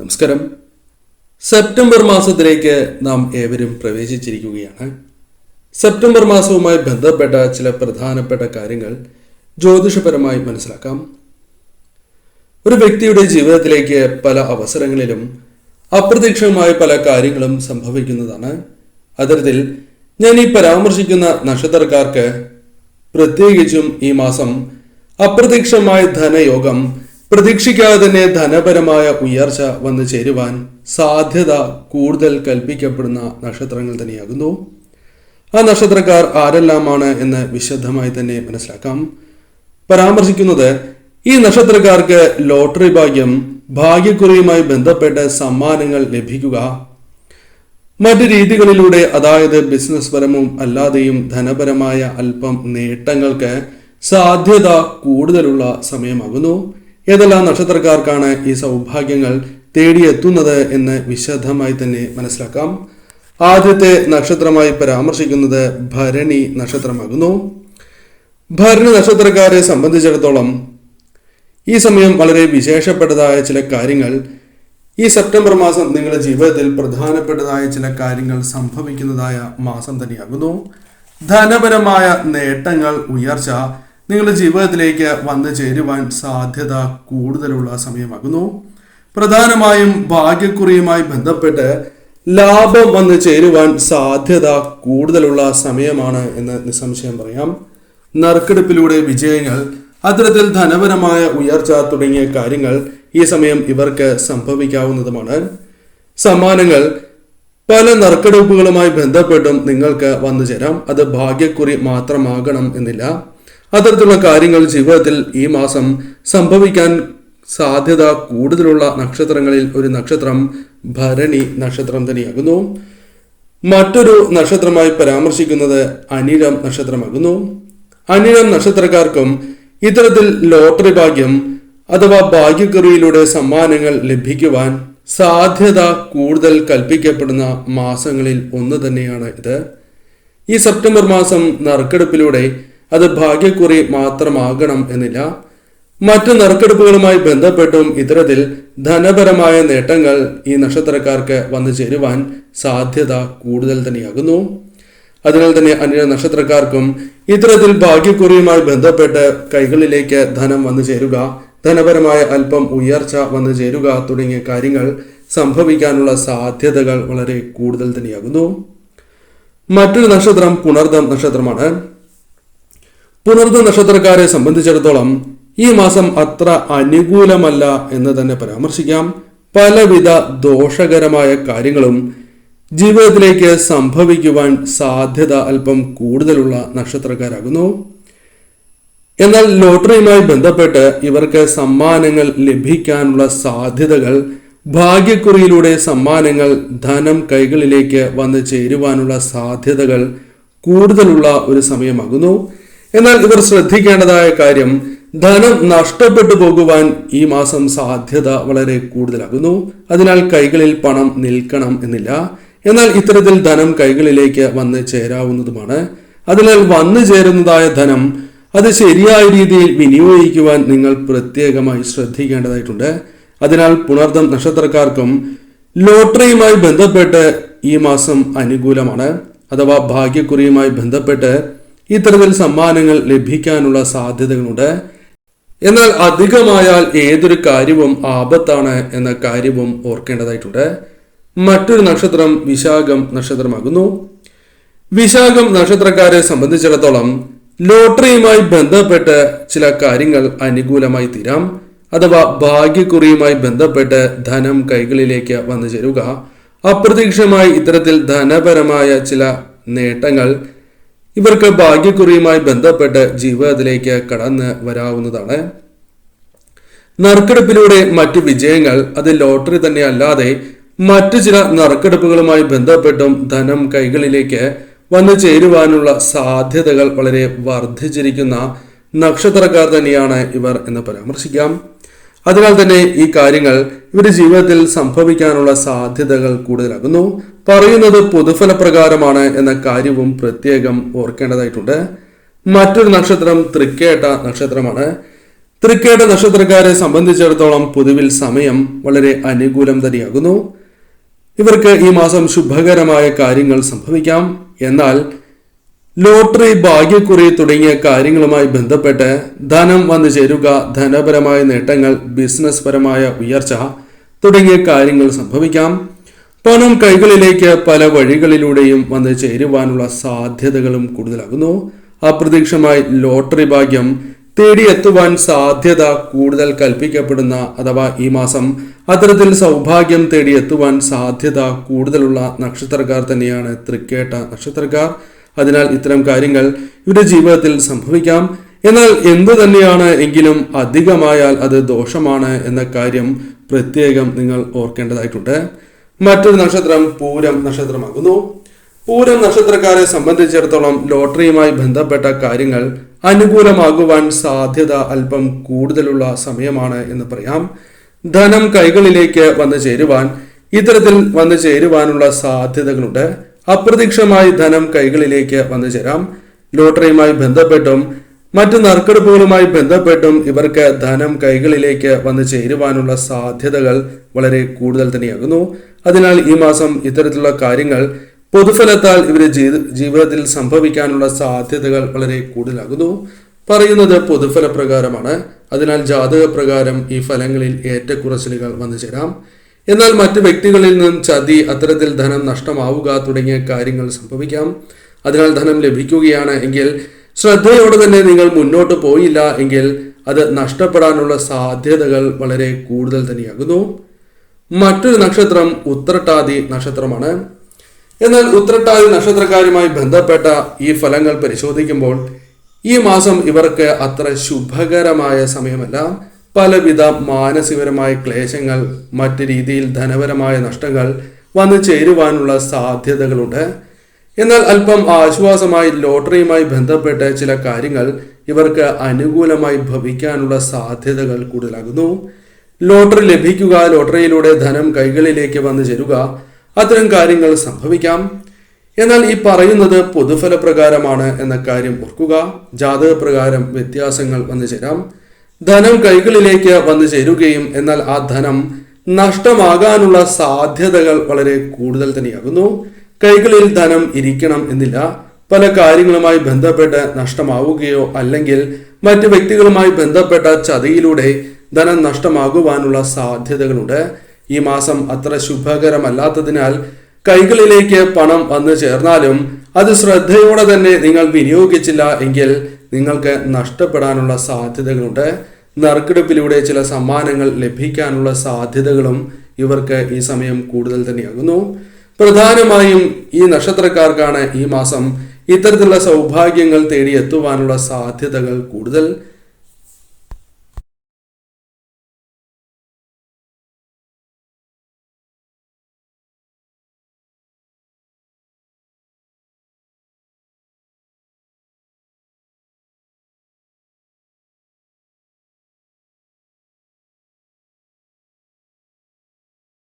നമസ്കാരം. സെപ്റ്റംബർ മാസത്തിലേക്ക് നാം ഏവരും പ്രവേശിച്ചിരിക്കുകയാണ്. സെപ്റ്റംബർ മാസവുമായി ബന്ധപ്പെട്ട ചില പ്രധാനപ്പെട്ട കാര്യങ്ങൾ ജ്യോതിഷപരമായി മനസ്സിലാക്കാം. ഒരു വ്യക്തിയുടെ ജീവിതത്തിലേക്ക് പല അവസരങ്ങളിലും അപ്രതീക്ഷിതമായ പല കാര്യങ്ങളും സംഭവിക്കുന്നതാണ്. അത്തരത്തിൽ ഞാൻ ഈ പരാമർശിക്കുന്ന നക്ഷത്രക്കാർക്ക് പ്രത്യേകിച്ചും ഈ മാസം അപ്രതീക്ഷിതമായ ധനയോഗം പ്രതീക്ഷിക്കാതെ തന്നെ ധനപരമായ ഉയർച്ച വന്ന് ചേരുവാൻ സാധ്യത കൂടുതൽ കൽപ്പിക്കപ്പെടുന്ന നക്ഷത്രങ്ങൾ തന്നെയാകുന്നു. ആ നക്ഷത്രക്കാർ ആരെല്ലാമാണ് എന്ന് വിശദമായി തന്നെ മനസ്സിലാക്കാം. പരാമർശിക്കുന്നത് ഈ നക്ഷത്രക്കാർക്ക് ലോട്ടറി ഭാഗ്യം ഭാഗ്യക്കുറിയുമായി ബന്ധപ്പെട്ട് സമ്മാനങ്ങൾ ലഭിക്കുക മറ്റു രീതികളിലൂടെ അതായത് ബിസിനസ് പരവും അല്ലാതെയും ധനപരമായ അല്പം നേട്ടങ്ങൾക്ക് സാധ്യത കൂടുതലുള്ള സമയമാകുന്നു. ഏതെല്ലാം നക്ഷത്രക്കാർക്കാണ് ഈ സൗഭാഗ്യങ്ങൾ തേടിയെത്തുന്നത് എന്ന് വിശദമായി തന്നെ മനസ്സിലാക്കാം. ആദ്യത്തെ നക്ഷത്രമായി പരാമർശിക്കുന്നത് ഭരണി നക്ഷത്രമാകുന്നു. ഭരണി നക്ഷത്രക്കാരെ സംബന്ധിച്ചിടത്തോളം ഈ സമയം വളരെ വിശേഷപ്പെട്ടതായ ചില കാര്യങ്ങൾ. ഈ സെപ്റ്റംബർ മാസം നിങ്ങളുടെ ജീവിതത്തിൽ പ്രധാനപ്പെട്ടതായ ചില കാര്യങ്ങൾ സംഭവിക്കുന്നതായ മാസം തന്നെയാകുന്നു. ധനപരമായ നേട്ടങ്ങൾ ഉയർച്ച നിങ്ങളുടെ ജീവിതത്തിലേക്ക് വന്നു ചേരുവാൻ സാധ്യത കൂടുതലുള്ള സമയമാകുന്നു. പ്രധാനമായും ഭാഗ്യക്കുറിയുമായി ബന്ധപ്പെട്ട് ലാഭം വന്നു ചേരുവാൻ സാധ്യത കൂടുതലുള്ള സമയമാണ് എന്ന് നിസ്സംശയം പറയാം. നറുക്കെടുപ്പിലൂടെ വിജയങ്ങൾ അത്തരത്തിൽ ധനപരമായ ഉയർച്ച തുടങ്ങിയ കാര്യങ്ങൾ ഈ സമയം ഇവർക്ക് സംഭവിക്കാവുന്നതുമാണ്. സമ്മാനങ്ങൾ പല നറുക്കെടുപ്പുകളുമായി ബന്ധപ്പെട്ടും നിങ്ങൾക്ക് വന്നു ചേരാം. അത് ഭാഗ്യക്കുറി മാത്രമാകണം എന്നില്ല. അത്തരത്തിലുള്ള കാര്യങ്ങൾ ജീവിതത്തിൽ ഈ മാസം സംഭവിക്കാൻ സാധ്യത കൂടുതലുള്ള നക്ഷത്രങ്ങളിൽ ഒരു നക്ഷത്രം ഭരണി നക്ഷത്രം തന്നെയാകുന്നു. മറ്റൊരു നക്ഷത്രമായി പരാമർശിക്കുന്നത് അനിഴം നക്ഷത്രമാകുന്നു. അനിഴം നക്ഷത്രക്കാർക്കും ഇത്തരത്തിൽ ലോട്ടറി ഭാഗ്യം അഥവാ ഭാഗ്യക്കുറിയിലൂടെ സമ്മാനങ്ങൾ ലഭിക്കുവാൻ സാധ്യത കൂടുതൽ കൽപ്പിക്കപ്പെടുന്ന മാസങ്ങളിൽ ഒന്ന് തന്നെയാണ് ഇത്. ഈ സെപ്റ്റംബർ മാസം നറുക്കെടുപ്പിലൂടെ അത് ഭാഗ്യക്കുറി മാത്രമാകണം എന്നില്ല. മറ്റു നറുക്കെടുപ്പുകളുമായി ബന്ധപ്പെട്ടും ഇത്തരത്തിൽ ധനപരമായ നേട്ടങ്ങൾ ഈ നക്ഷത്രക്കാർക്ക് വന്നു ചേരുവാൻ സാധ്യത കൂടുതൽ തന്നെയാകുന്നു. അതിനാൽ തന്നെ അന്യ നക്ഷത്രക്കാർക്കും ഇത്തരത്തിൽ ഭാഗ്യക്കുറിയുമായി ബന്ധപ്പെട്ട് കൈകളിലേക്ക് ധനം വന്നു ചേരുക ധനപരമായ അല്പം ഉയർച്ച വന്നു ചേരുക തുടങ്ങിയ കാര്യങ്ങൾ സംഭവിക്കാനുള്ള സാധ്യതകൾ വളരെ കൂടുതൽ തന്നെയാകുന്നു. മറ്റൊരു നക്ഷത്രം പുണർദം നക്ഷത്രമാണ്. പുണർദ നക്ഷത്രക്കാരെ സംബന്ധിച്ചിടത്തോളം ഈ മാസം അത്ര അനുകൂലമല്ല എന്ന് തന്നെ പരാമർശിക്കാം. പലവിധ ദോഷകരമായ കാര്യങ്ങളും ജീവിതത്തിലേക്ക് സംഭവിക്കുവാൻ സാധ്യത അല്പം കൂടുതലുള്ള നക്ഷത്രക്കാരാകുന്നു. എന്നാൽ ലോട്ടറിയുമായി ബന്ധപ്പെട്ട് ഇവർക്ക് സമ്മാനങ്ങൾ ലഭിക്കാനുള്ള സാധ്യതകൾ ഭാഗ്യക്കുറിയിലൂടെ സമ്മാനങ്ങൾ ധനം കൈകളിലേക്ക് വന്നു ചേരുവാനുള്ള സാധ്യതകൾ കൂടുതലുള്ള ഒരു സമയമാകുന്നു. എന്നാൽ ഇവർ ശ്രദ്ധിക്കേണ്ടതായ കാര്യം ധനം നഷ്ടപ്പെട്ടു പോകുവാൻ ഈ മാസം സാധ്യത വളരെ കൂടുതലാകുന്നു. അതിനാൽ കൈകളിൽ പണം നിൽക്കണം എന്നില്ല. എന്നാൽ ഇത്തരത്തിൽ ധനം കൈകളിലേക്ക് വന്ന് ചേരാവുന്നതുമാണ്. അതിനാൽ വന്നു ചേരുന്നതായ ധനം അത് ശരിയായ രീതിയിൽ വിനിയോഗിക്കുവാൻ നിങ്ങൾ പ്രത്യേകമായി ശ്രദ്ധിക്കേണ്ടതായിട്ടുണ്ട്. അതിനാൽ പുണർദം നക്ഷത്രക്കാർക്കും ലോട്ടറിയുമായി ബന്ധപ്പെട്ട് ഈ മാസം അനുകൂലമാണ്. അഥവാ ഭാഗ്യക്കുറിയുമായി ബന്ധപ്പെട്ട് ഇത്തരത്തിൽ സമ്മാനങ്ങൾ ലഭിക്കാനുള്ള സാധ്യതകളുണ്ട്. എന്നാൽ അധികമായാൽ ഏതൊരു കാര്യവും ആപത്താണ് എന്ന കാര്യവും ഓർക്കേണ്ടതായിട്ടുണ്ട്. മറ്റൊരു നക്ഷത്രം വിശാഖം നക്ഷത്രമാകുന്നു. വിശാഖം നക്ഷത്രക്കാരെ സംബന്ധിച്ചിടത്തോളം ലോട്ടറിയുമായി ബന്ധപ്പെട്ട് ചില കാര്യങ്ങൾ അനുകൂലമായി തീരാം. അഥവാ ഭാഗ്യക്കുറിയുമായി ബന്ധപ്പെട്ട് ധനം കൈകളിലേക്ക് വന്നു ചേരുക. അപ്രതീക്ഷിതമായി ഇത്തരത്തിൽ ധനപരമായ ചില നേട്ടങ്ങൾ ഇവർക്ക് ഭാഗ്യക്കുറിയുമായി ബന്ധപ്പെട്ട് ജീവിതത്തിലേക്ക് കടന്ന് വരാവുന്നതാണ്. നറുക്കെടുപ്പിലൂടെ മറ്റ് വിജയങ്ങൾ അത് ലോട്ടറി തന്നെ അല്ലാതെ മറ്റു ചില നറുക്കെടുപ്പുകളുമായി ബന്ധപ്പെട്ടും ധനം കൈകളിലേക്ക് വന്നു ചേരുവാനുള്ള സാധ്യതകൾ വളരെ വർദ്ധിച്ചിരിക്കുന്ന നക്ഷത്രക്കാർ തന്നെയാണ് ഇവർ എന്ന് പരാമർശിക്കാം. അതിനാൽ തന്നെ ഈ കാര്യങ്ങൾ ഇവരുടെ ജീവിതത്തിൽ സംഭവിക്കാനുള്ള സാധ്യതകൾ കൂടുതലാകുന്നു. പറയുന്നത് പൊതുഫലപ്രകാരമാണ് എന്ന കാര്യവും പ്രത്യേകം ഓർക്കേണ്ടതായിട്ടുണ്ട്. മറ്റൊരു നക്ഷത്രം തൃക്കേട്ട നക്ഷത്രമാണ്. തൃക്കേട്ട നക്ഷത്രക്കാരെ സംബന്ധിച്ചിടത്തോളം പൊതുവിൽ സമയം വളരെ അനുകൂലം തന്നെയാകുന്നു. ഇവർക്ക് ഈ മാസം ശുഭകരമായ കാര്യങ്ങൾ സംഭവിക്കാം. എന്നാൽ ലോട്ടറി ഭാഗ്യക്കുറി തുടങ്ങിയ കാര്യങ്ങളുമായി ബന്ധപ്പെട്ട് ധനം വന്നു ചേരുക ധനപരമായ നേട്ടങ്ങൾ ബിസിനസ് പരമായ ഉയർച്ച തുടങ്ങിയ കാര്യങ്ങൾ സംഭവിക്കാം. പണം കൈകളിലേക്ക് പല വഴികളിലൂടെയും വന്ന് ചേരുവാനുള്ള സാധ്യതകളും കൂടുതലാകുന്നു. അപ്രതീക്ഷമായി ലോട്ടറി ഭാഗ്യം തേടിയെത്തുവാൻ സാധ്യത കൂടുതൽ കൽപ്പിക്കപ്പെടുന്ന അഥവാ ഈ മാസം അത്തരത്തിൽ സൗഭാഗ്യം തേടിയെത്തുവാൻ സാധ്യത കൂടുതലുള്ള നക്ഷത്രക്കാർ തന്നെയാണ് തൃക്കേട്ട നക്ഷത്രക്കാർ. അതിനാൽ ഇത്തരം കാര്യങ്ങൾ ഇവരുടെ ജീവിതത്തിൽ സംഭവിക്കാം. എന്നാൽ എന്തു തന്നെയാണ് എങ്കിലും അധികമായാൽ അത് ദോഷമാണ് എന്ന കാര്യം പ്രത്യേകം നിങ്ങൾ ഓർക്കേണ്ടതായിട്ടുണ്ട്. മറ്റൊരു നക്ഷത്രം പൂരം നക്ഷത്രമാകുന്നു. പൂരം നക്ഷത്രക്കാരെ സംബന്ധിച്ചിടത്തോളം ലോട്ടറിയുമായി ബന്ധപ്പെട്ട കാര്യങ്ങൾ അനുകൂലമാകുവാൻ സാധ്യത അല്പം കൂടുതലുള്ള സമയമാണ് എന്ന് പറയാം. ധനം കൈകളിലേക്ക് വന്നു ചേരുവാൻ ഇത്തരത്തിൽ വന്നു ചേരുവാനുള്ള സാധ്യതകളുണ്ട്. അപ്രതീക്ഷമായി ധനം കൈകളിലേക്ക് വന്നു ചേരാം. ലോട്ടറിയുമായി ബന്ധപ്പെട്ടും മറ്റ് നറുക്കെടുപ്പുകളുമായി ബന്ധപ്പെട്ടും ഇവർക്ക് ധനം കൈകളിലേക്ക് വന്നു ചേരുവാനുള്ള സാധ്യതകൾ വളരെ കൂടുതൽ തന്നെയാകുന്നു. അതിനാൽ ഈ മാസം ഇത്തരത്തിലുള്ള കാര്യങ്ങൾ പൊതുഫലത്താൽ ഇവരെ ജീവി- ജീവിതത്തിൽ സംഭവിക്കാനുള്ള സാധ്യതകൾ വളരെ കൂടുതലാകുന്നു. പറയുന്നത് പൊതുഫല പ്രകാരമാണ് അതിനാൽ ജാതക പ്രകാരം ഈ ഫലങ്ങളിൽ ഏറ്റക്കുറച്ചിലുകൾ വന്നു ചേരാം. എന്നാൽ മറ്റ് വ്യക്തികളിൽ നിന്നും ചതി അത്തരത്തിൽ ധനം നഷ്ടമാവുക തുടങ്ങിയ കാര്യങ്ങൾ സംഭവിക്കാം. അതിനാൽ ധനം ലഭിക്കുകയാണ് എങ്കിൽ ശ്രദ്ധയോടെ തന്നെ നിങ്ങൾ മുന്നോട്ട് പോയില്ല എങ്കിൽ അത് നഷ്ടപ്പെടാനുള്ള സാധ്യതകൾ വളരെ കൂടുതൽ തന്നെയാകുന്നു. മറ്റൊരു നക്ഷത്രം ഉത്രട്ടാതി നക്ഷത്രമാണ്. എന്നാൽ ഉത്രട്ടാതി നക്ഷത്രക്കാരുമായി ബന്ധപ്പെട്ട ഈ ഫലങ്ങൾ പരിശോധിക്കുമ്പോൾ ഈ മാസം ഇവർക്ക് അത്ര ശുഭകരമായ സമയമല്ല. പലവിധ മാനസികപരമായ ക്ലേശങ്ങൾ മറ്റു രീതിയിൽ ധനപരമായ നഷ്ടങ്ങൾ വന്നു ചേരുവാനുള്ള സാധ്യതകളുണ്ട്. എന്നാൽ അല്പം ആശ്വാസമായി ലോട്ടറിയുമായി ബന്ധപ്പെട്ട ചില കാര്യങ്ങൾ ഇവർക്ക് അനുകൂലമായി ഭവിക്കാനുള്ള സാധ്യതകൾ കൂടുതലാകുന്നു. ലോട്ടറി ലഭിക്കുക ലോട്ടറിയിലൂടെ ധനം കൈകളിലേക്ക് വന്നു ചേരുക അത്തരം കാര്യങ്ങൾ സംഭവിക്കാം. എന്നാൽ ഈ പറയുന്നത് പൊതുഫലപ്രകാരമാണ് എന്ന കാര്യം ഓർക്കുക. ജാതക പ്രകാരം വ്യത്യാസങ്ങൾ വന്നു ചേരാം. ധനം കൈകളിലേക്ക് വന്നു ചേരുകയും എന്നാൽ ആ ധനം നഷ്ടമാകാനുള്ള സാധ്യതകൾ വളരെ കൂടുതൽ തന്നെയാകുന്നു. കൈകളിൽ ധനം ഇരിക്കണം എന്നില്ല. പല കാര്യങ്ങളുമായി ബന്ധപ്പെട്ട് നഷ്ടമാവുകയോ അല്ലെങ്കിൽ മറ്റു വ്യക്തികളുമായി ബന്ധപ്പെട്ട ചതിയിലൂടെ ധനം നഷ്ടമാകുവാനുള്ള സാധ്യതകളുണ്ട്. ഈ മാസം അത്ര ശുഭകരമല്ലാത്തതിനാൽ കൈകളിലേക്ക് പണം വന്നു ചേർന്നാലും അത് ശ്രദ്ധയോടെ തന്നെ നിങ്ങൾ വിനിയോഗിച്ചില്ല എങ്കിൽ നിങ്ങൾക്ക് നഷ്ടപ്പെടാനുള്ള സാധ്യതകളുണ്ട്. നറുക്കെടുപ്പിലൂടെ ചില സമ്മാനങ്ങൾ ലഭിക്കാനുള്ള സാധ്യതകളും ഇവർക്ക് ഈ സമയം കൂടുതൽ തന്നെയാകുന്നു. പ്രധാനമായും ഈ നക്ഷത്രക്കാർക്കാണ് ഈ മാസം ഇത്തരത്തിലുള്ള സൗഭാഗ്യങ്ങൾ തേടിയെത്തുവാനുള്ള സാധ്യതകൾ കൂടുതൽ.